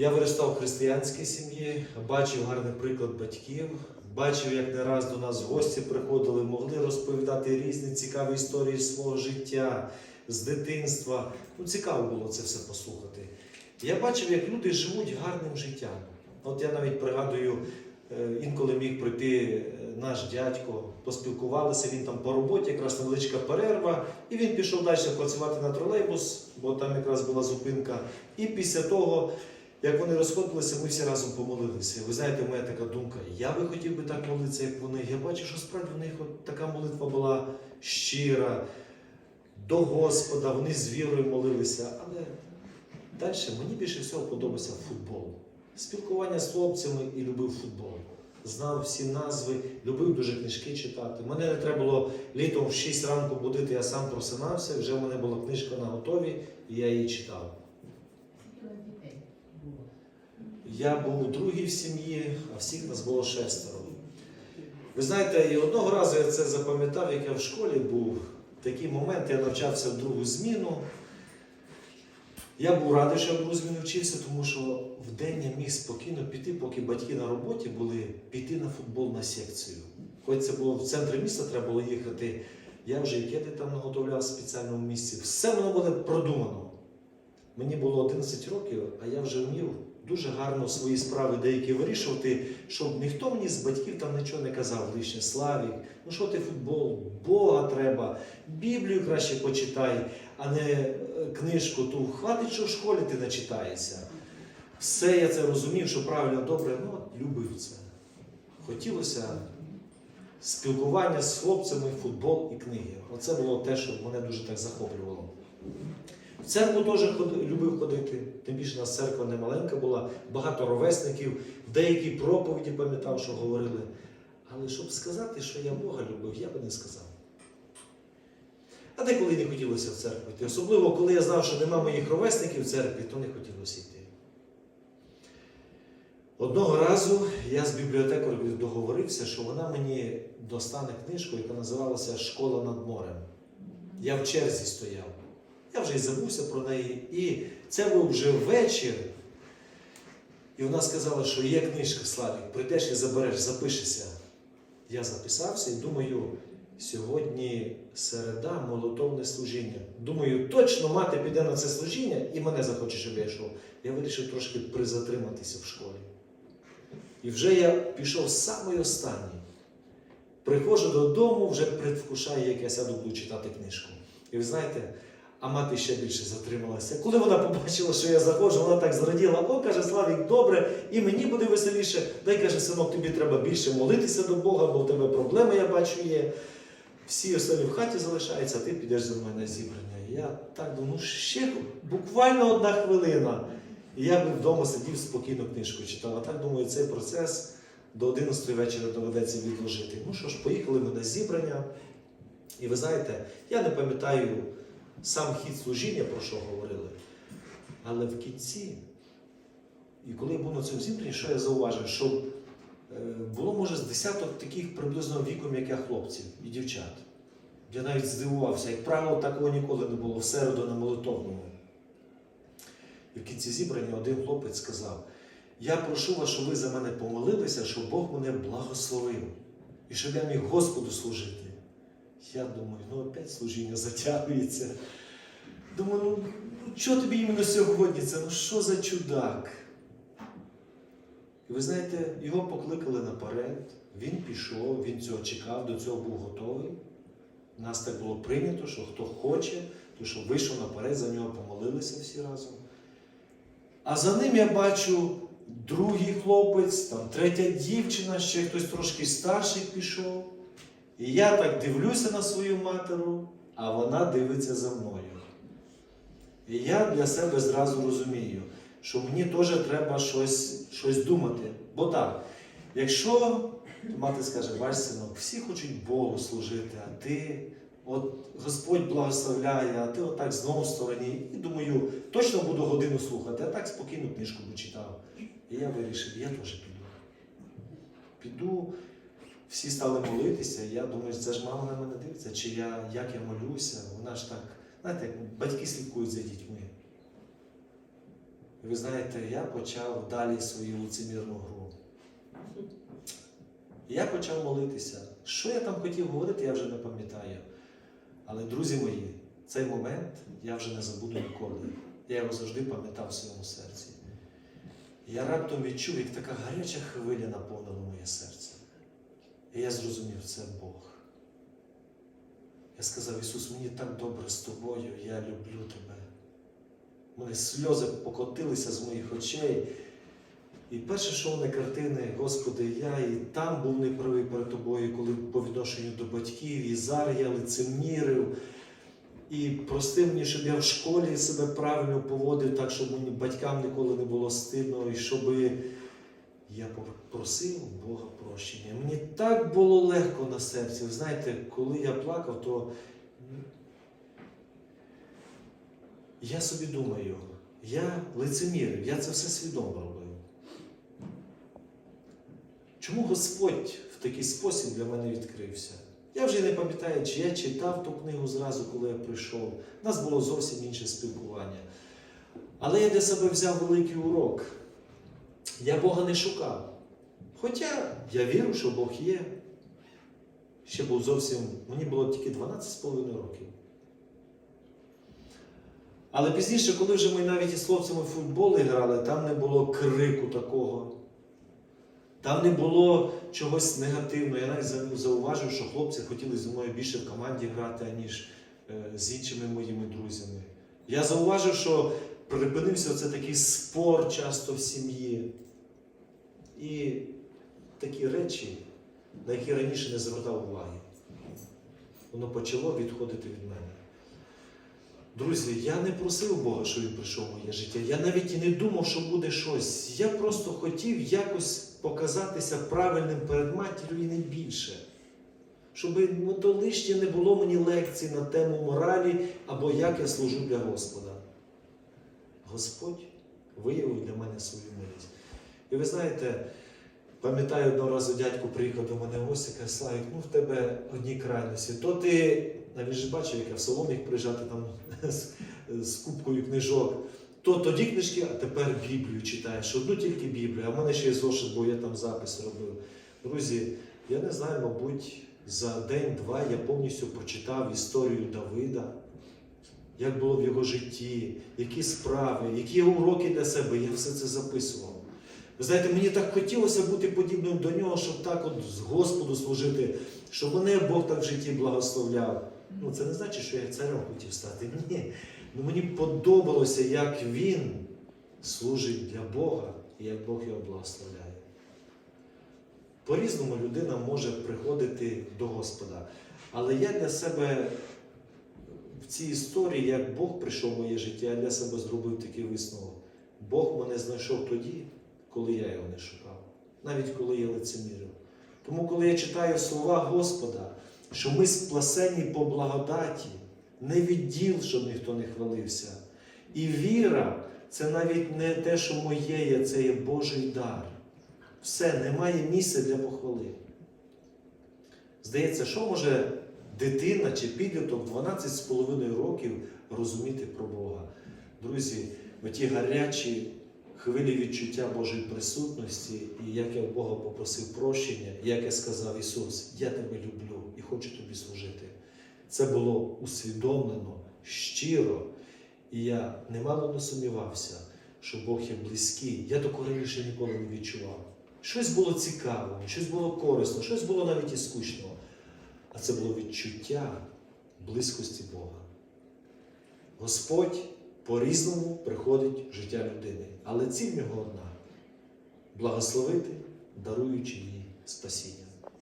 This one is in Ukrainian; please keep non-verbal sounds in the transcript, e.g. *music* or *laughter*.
Я виростав в християнській сім'ї, бачив гарний приклад батьків, бачив, як не раз до нас гості приходили, могли розповідати різні цікаві історії свого життя, з дитинства. Ну, цікаво було це все послухати. Я бачив, як люди живуть гарним життям. От я навіть пригадую, е, інколи міг прийти е, наш дядько, поспілкувалися, він там по роботі, якраз невеличка перерва, і він пішов далі працювати на тролейбус, бо там якраз була зупинка. І після того, як вони розходилися, ми всі разом помолилися. Ви знаєте, моя така думка, я би хотів би так молитися, як вони. Я бачу, що справді в них от така молитва була щира, до Господа, вони з вірою молилися. Але далі мені більше всього подобався футбол. Спілкування з хлопцями і любив футбол. Знав всі назви, любив дуже книжки читати. Мене не треба було літом в 6 ранку будити, я сам просинався, вже в мене була книжка на готові, і я її читав. Я був другий в сім'ї, а всіх нас було шестеро. Ви знаєте, і одного разу я це запам'ятав, як я в школі був. Такий момент, я навчався в другу зміну. Я був радий, що я в другу зміну вчився, тому що в день я міг спокійно піти, поки батьки на роботі були, піти на футбол на секцію. Хоч це було в центрі міста, треба було їхати. Я вже і кеди там наготовляв в спеціальному місці. Все воно було продумано. Мені було 11 років, а я вже вмів дуже гарно свої справи деякі вирішувати, щоб ніхто мені з батьків там нічого не казав лише Славік, ну що ти футбол, Бога треба, Біблію краще почитай, а не е, книжку ту. Хватить, що в школі ти не читаєшся. Все я це розумів, що правильно добре, ну любив це. Хотілося спілкування з хлопцями, футбол і книги. Оце було те, що мене дуже так захоплювало. В церкву теж любив ходити, тим більше у нас церква не маленька була, багато ровесників, деякі проповіді пам'ятав, що говорили. Але щоб сказати, що я Бога любив, я би не сказав. А деколи не хотілося в церкву йти. Особливо, коли я знав, що нема моїх ровесників в церкві, то не хотілося йти. Одного разу я з бібліотекарем договорився, що вона мені достане книжку, яка називалася Школа над морем. Я в черзі стояв. Я вже й забувся про неї. І це був вже вечір. І вона сказала, що є книжка Славік, прийдеш і забереш, запишешся. Я записався і думаю, сьогодні середа, молотовне служіння. Думаю, точно мати піде на це служіння і мене захоче, щоб я йшов. Я вирішив трошки призатриматися в школі. І вже я пішов самий останній. Приходжу додому, вже предвкушаю, як я сяду буду читати книжку. І ви знаєте, а мати ще більше затрималася. Коли вона побачила, що я заходжу, вона так зраділа, о, каже, Славік, добре, і мені буде веселіше. Дай каже, синок, тобі треба більше молитися до Бога, бо в тебе проблеми, я бачу, є. Всі останні в хаті залишаються, а ти підеш за мною на зібрання. Я так думаю, ну ще буквально одна хвилина. І я би вдома сидів спокійно книжку читав. А так думаю, цей процес до 11 вечора доведеться відложити. Ну що ж, поїхали ми на зібрання. І ви знаєте, я не пам'ятаю сам хід служіння, про що говорили. Але в кінці, і коли я був на цьому зібранні, що я зауважив, що е, було, може, з десяток таких приблизно віком, як я хлопців і дівчат. Я навіть здивувався, як правило, такого ніколи не було в середу на молитовному. І в кінці зібрання один хлопець сказав: Я прошу вас, щоб ви за мене помолилися, щоб Бог мене благословив і щоб я міг Господу служити. Я думаю, ну опять служіння затягується. Думаю, ну, ну що тобі іменно сьогодні? Це ну що за чудак? І ви знаєте, його покликали наперед, він пішов, він цього чекав, до цього був готовий. У нас так було прийнято, що хто хоче, то що вийшов наперед, за нього помолилися всі разом. А за ним я бачу другий хлопець, там третя дівчина, ще хтось трошки старший пішов. І я так дивлюся на свою матеру, а вона дивиться за мною. І я для себе зразу розумію, що мені теж треба щось, щось думати. Бо так, якщо мати скаже, бач, синок, всі хочуть Богу служити, а ти, от Господь благословляє, а ти отак знову в стороні. І думаю, точно буду годину слухати, а так спокійно книжку почитав. І я вирішив, я теж піду. Піду, всі стали молитися, і я думаю, це ж мама на мене дивиться, чи я, як я молюся, вона ж так, знаєте, батьки слідкують за дітьми. І ви знаєте, я почав далі свою лицемірну гру. Я почав молитися. Що я там хотів говорити, я вже не пам'ятаю. Але, друзі мої, цей момент я вже не забуду ніколи. Я його завжди пам'ятав в своєму серці. Я раптом відчув, як така гаряча хвиля наповнила моє серце. І я зрозумів, це Бог. Я сказав, Ісус, мені так добре з тобою, я люблю тебе. У мене сльози покотилися з моїх очей. І перше, що мене картини, Господи, я і там був неправий перед тобою, коли по відношенню до батьків, і зараз я лицемірив. І прости мені, щоб я в школі себе правильно поводив, так, щоб мені батькам ніколи не було стидно, і щоб я попросив Бога прощення. Мені так було легко на серці. Ви знаєте, коли я плакав, то я собі думаю, я лицемірив, я це все свідомо робив. Чому Господь в такий спосіб для мене відкрився? Я вже не пам'ятаю, чи я читав ту книгу зразу, коли я прийшов. У нас було зовсім інше спілкування. Але я для себе взяв великий урок. Я Бога не шукав. Хоча я вірю, що Бог є. Ще був зовсім, мені було тільки 12,5 років. Але пізніше, коли вже ми навіть із хлопцями в футбол грали, там не було крику такого. Там не було чогось негативного. Я навіть зауважив, що хлопці хотіли зі мною більше в команді грати, аніж е, з іншими моїми друзями. Я зауважив, що припинився оце такий спор часто в сім'ї. І такі речі, на які раніше не звертав уваги. Воно почало відходити від мене. Друзі, я не просив Бога, щоб він прийшов в моє життя. Я навіть і не думав, що буде щось. Я просто хотів якось показатися правильним перед матір'ю і не більше. Щоб ну, то лишнє не було мені лекцій на тему моралі або як я служу для Господа. Господь виявив для мене свою милість. І ви знаєте, пам'ятаю одного разу дядько приїхав до мене в гості, каже, Славік, ну в тебе одні крайності. То ти, навіть ж бачив, як я в салон міг приїжджати там *laughs* з, з кубкою книжок. То тоді книжки, а тепер Біблію читаєш. Одну тільки Біблію, а в мене ще є зошит, бо я там запис робив. Друзі, я не знаю, мабуть, за день-два я повністю прочитав історію Давида, як було в його житті, які справи, які уроки для себе. Я все це записував. Ви знаєте, мені так хотілося бути подібним до нього, щоб так от Господу служити, щоб мене Бог так в житті благословляв. Ну, це не значить, що я царем хотів стати. Ні. Ну, мені подобалося, як він служить для Бога і як Бог його благословляє. По-різному людина може приходити до Господа. Але я для себе в цій історії, як Бог прийшов в моє життя, я для себе зробив такий висновок. Бог мене знайшов тоді, коли я його не шукав, навіть коли я лицемірив. Тому, коли я читаю слова Господа, що ми спласені по благодаті, не від діл, щоб ніхто не хвалився. І віра це навіть не те, що моє є, це є Божий дар. Все, немає місця для похвали. Здається, що може дитина чи підліток 12,5 років розуміти про Бога? Друзі, оті гарячі хвилі відчуття Божої присутності, і як я в Бога попросив прощення, як я сказав Ісус, я тебе люблю і хочу тобі служити. Це було усвідомлено, щиро, і я немало не сумнівався, що Бог є близький. Я такого раніше ніколи не відчував. Щось було цікаве, щось було корисно, щось було навіть і скучно. А це було відчуття близькості Бога. Господь по-різному приходить життя людини, але ціль його одна благословити, даруючи їй спасіння.